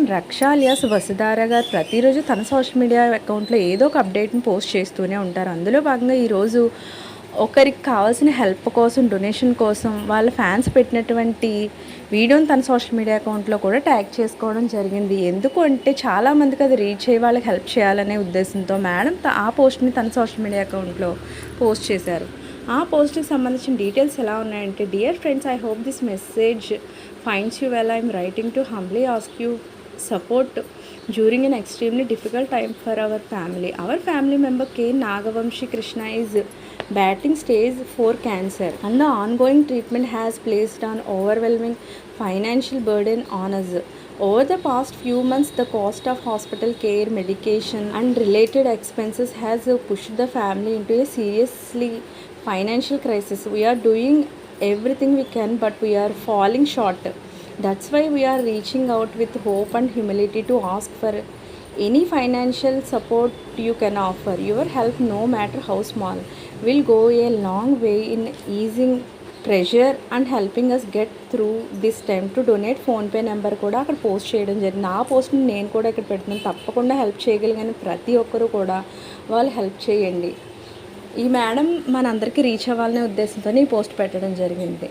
రక్ష రక్షాలియాస్ వసుధార గారు ప్రతిరోజు తన సోషల్ మీడియా అకౌంట్లో ఏదో ఒక అప్డేట్ని పోస్ట్ చేస్తూనే ఉంటారు. అందులో భాగంగా ఈరోజు ఒకరికి కావాల్సిన హెల్ప్ కోసం డొనేషన్ కోసం వాళ్ళ ఫ్యాన్స్ పెట్టినటువంటి వీడియోని తన సోషల్ మీడియా అకౌంట్లో కూడా ట్యాగ్ చేసుకోవడం జరిగింది. ఎందుకు అంటే చాలామందికి అది రీచ్ అయ్యి వాళ్ళకి హెల్ప్ చేయాలనే ఉద్దేశంతో మేడం ఆ పోస్ట్ని తన సోషల్ మీడియా అకౌంట్లో పోస్ట్ చేశారు. ఆ పోస్ట్కి సంబంధించిన డీటెయిల్స్ ఎలా ఉన్నాయంటే dear friends I hope this message finds you well. I'm writing to humbly ask you support during an extremely difficult time for our family. Our family member K. Nagavamshi Krishna is battling stage 4 cancer and the ongoing treatment has placed an overwhelming financial burden on us. Over the past few months, the cost of hospital care, medication, and related expenses has pushed the family into a seriously financial crisis. We are doing everything we can, but we are falling short. That's why we're reaching out with hope and humility to ask for any financial support you can offer your help no matter how small will go a long way in easing pressure and helping us get through this time to donate PhonePe number కూడా అక్కడ post చేయడం జరిగింది. ఆ పోస్ట్ని నేను కూడా ఇక్కడ పెడుతున్నాను. తప్పకుండా హెల్ప్ చేయగలిగిన ప్రతి ఒక్కరూ కూడా. వాళ్ళు హెల్ప్ చేయండి. ఈ మేడం మనందరికీ రీచ్ అవ్వాలనే ఉద్దేశంతో ఈ పోస్ట్ పెట్టడం జరిగింది.